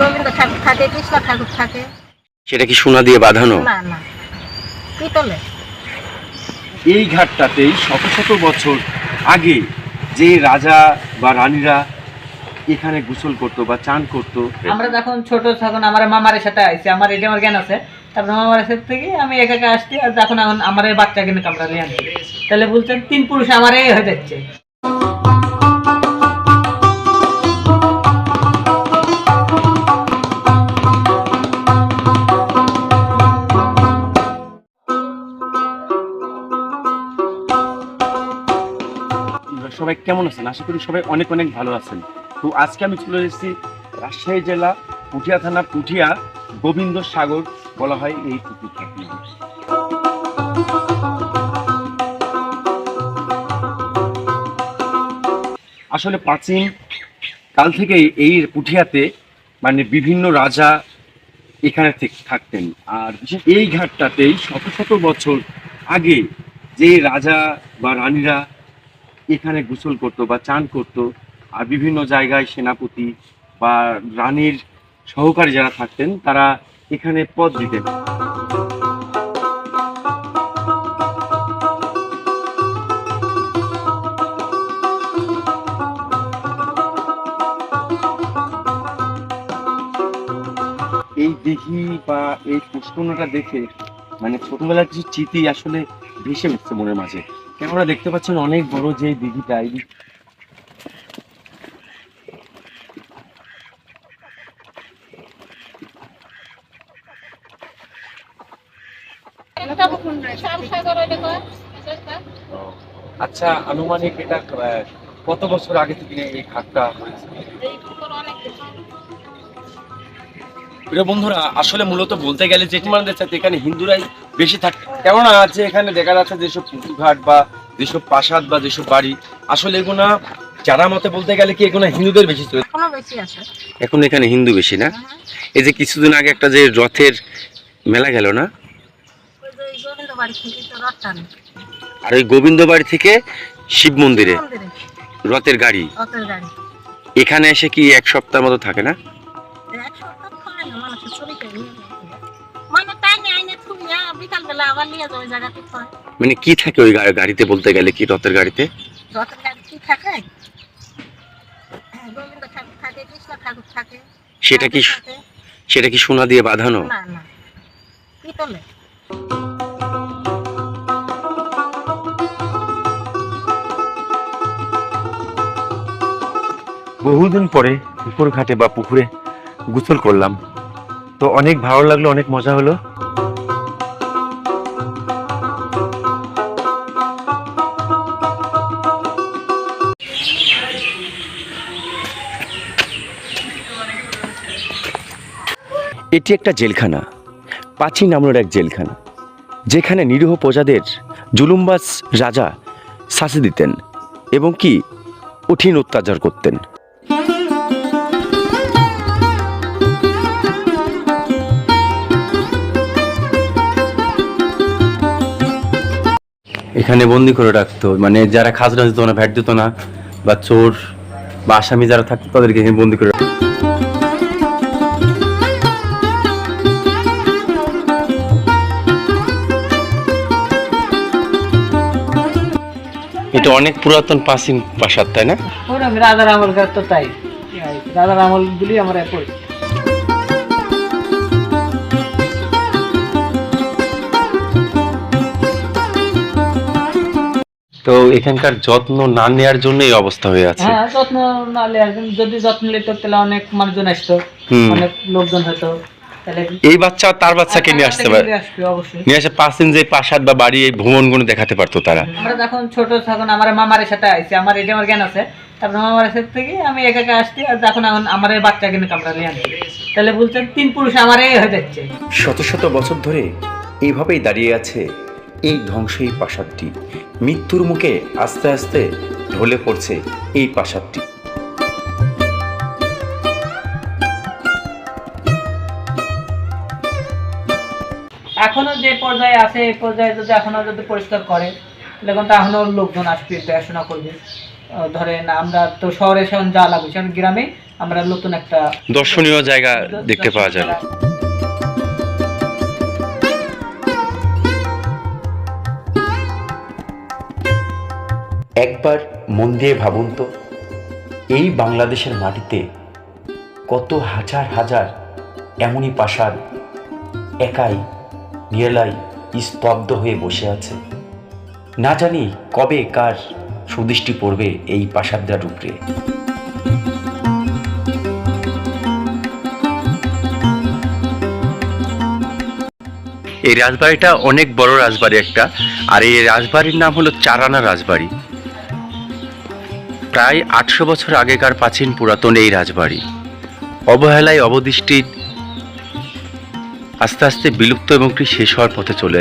গোবিন্দ ঠাকুর থাকে কৃষ্ণ ঠাকুর থাকে। সেটা কি সোনা দিয়ে বাঁধানো? না না। পিতলে এই ঘাটটাতেই শত শত বছর আগে যে রাজা বা রানীরা এখানে গোসল করতো বা চান করতো আমরা যখন ছোট তখন আমার মামার সাথে আইছি আমার এটা আমার জ্ঞান আছে। তারপর মামার সাথে থেকে আমি একা একা আসছি আর যখন এখন আমার এই বাচ্চা কিনে কামড়া নিয়ে আনছি তাহলে বলছেন তিন পুরুষ আমার এই হয়ে যাচ্ছে। কেমন আছেন? আশা করি সবাই অনেক অনেক ভালো আছেন। তো আজকে আমি চলে এসেছি রাজশাহী জেলা পুঠিয়া থানা পুঠিয়া গোবিন্দ সাগর বলা হয় এই পুকুরটাকে আসলে প্রাচীন কাল থেকেই এই পুঠিয়াতে মানে বিভিন্ন রাজা এখানে থেকে থাকতেন। আর এই ঘাটটাতেই শত শত বছর আগে যে রাজা বা রানীরা এখানে গোসল করতো বা চান করতো। আর বিভিন্ন জায়গায় সেনাপতি বা রানীর সহকারী যারা থাকতেন, তারা এখানে পদ দিতেন। এই দিঘি বা এই পুষ্করণটা দেখে মানে ছোটবেলার কিছু স্মৃতি আসলে ভেসে উঠছে মনের মাঝে। কেননা দেখতে পাচ্ছেন অনেক বড় যে দিঘিটা? এই আচ্ছা আনুমানিক এটা কত বছর আগে থেকে এই ঘাটটা হয়েছে? প্রিয় বন্ধুরা, আসলে মূলত বলতে গেলে যে আমাদের সাথে এখানে হিন্দুরাই বেশি থাকে। কেননা আছে এখানে দেখা যাচ্ছে যেসব পুকুরঘাট বা যেসব প্রাসাদ বা যেসব বাড়ি আসলে এগুলা যারা মতে বলতে গেলে কি এগুলো হিন্দুদের বেশি আছে। এখন এখানে হিন্দু বেশি না? এই যে কিছুদিন আগে একটা যে রথের মেলা গেল না? ওই যে ওই গোবিন্দ বাড়ি থেকে তো রথ টানে। আর ওই গোবিন্দ বাড়ি থেকে শিব মন্দিরে? মন্দিরে। রথের গাড়ি? রথের গাড়ি। এখানে এসে কি এক সপ্তাহ মতো থাকে না? আবার নিয়ে মানে কি থাকে ওই গা- গাড়িতে বলতে গেলে? কি রথের গাড়িতে? রথের গাড়ি কি থাকে? গোবিন্দ ঠাকুর থাকে কৃষ্ণ ঠাকুর থাকে সেটা কি সেটা কি সোনা দিয়ে বাঁধানো? না না। পিতলে। বহুদিন পরে পুকুর ঘাটে বা পুকুরে গোসল করলাম। তো অনেক ভালো লাগল অনেক মজা হলো। এটি একটা জেলখানা প্রাচীন আমলের এক জেলখানা, যেখানে নিরীহ প্রজাদের জুলুমবাজ রাজা শাসি দিতেন এবং কি কঠিন অত্যাচার করতেন এখানে বন্দি করে রাখতো মানে যারা খাজনা দিত না, ভ্যাট দিত না, বা চোর বা আসামি যারা থাকতো, তাদেরকে এখানে বন্দি করে রাখতো। এটা অনেক পুরাতন প্রাচীন প্রাসাদ তাই না? রাজার আমল তো তাই। রাজার আমল গুলি আমরা পড়ি তো এখানকার যত্ন না নেওয়ার জন্য এই অবস্থা হয়ে আছে। হ্যাঁ যত্ন নালে জন্য যদি যত্ন নিত তাহলে অনেক মানুষজন আসতো। অনেক লোকজন হতো। এই বাচ্চা তার বাচ্চাকে নিয়ে আসতে পারে। নিয়ে আসবে অবশ্যই। নিয়ে আসে প্রাচীন যে প্রাসাদ বা বাড়ি এই ভ্রমণগুলো দেখাতে পারতো তারা। আমরা যখন ছোট তখন আমার মামার সাথে আইছি আমার এটা আমার জ্ঞান আছে। তারপর মামার সাথে থেকে আমি একা একা আসছি আর যখন এখন আমার বাচ্চা কিনে কামড়া নিয়ে আনছি তাহলে বলছেন তিন পুরুষ আমার এই হয়ে যাচ্ছে। শত শত বছর ধরে এইভাবেই দাঁড়িয়ে আছে এই ধ্বংসই প্রাসাদটি। মৃত্যুর মুখে আস্তে আস্তে ঢলে পড়ছে এই প্রাসাদটি। এখনও যে পর্যায়ে আছে এই পর্যায়ে যদি এখনও যদি পরিষ্কার করে তাহলে কিন্তু এখনও লোকজন আসবে দেখাশোনা করবে। ধরেন আমরা তো শহরে শহর যা লাগবে সেখানে গ্রামে আমরা নতুন একটা দর্শনীয় জায়গা দেখতে পাওয়া যাবে। একবার মন দিয়ে ভাবুন তো এই বাংলাদেশের মাটিতে কত হাজার হাজার এমনই পাশার একাই নিরালাই স্তব্ধ হয়ে বসে আছে। না জানি কবে কার সুদৃষ্টি পড়বে এই পাশাবদার উপরে এই রাজবাড়িটা অনেক বড় রাজবাড়ি একটা, আর এই রাজবাড়ির নাম হলো চারানা রাজবাড়ি। প্রায় আটশো বছর আগেকার প্রাচীন পুরাতন এই রাজবাড়ি। অবহেলায় অবদৃষ্টির আস্তে আস্তে বিলুপ্ত এবং শেষ হওয়ার পথে চলে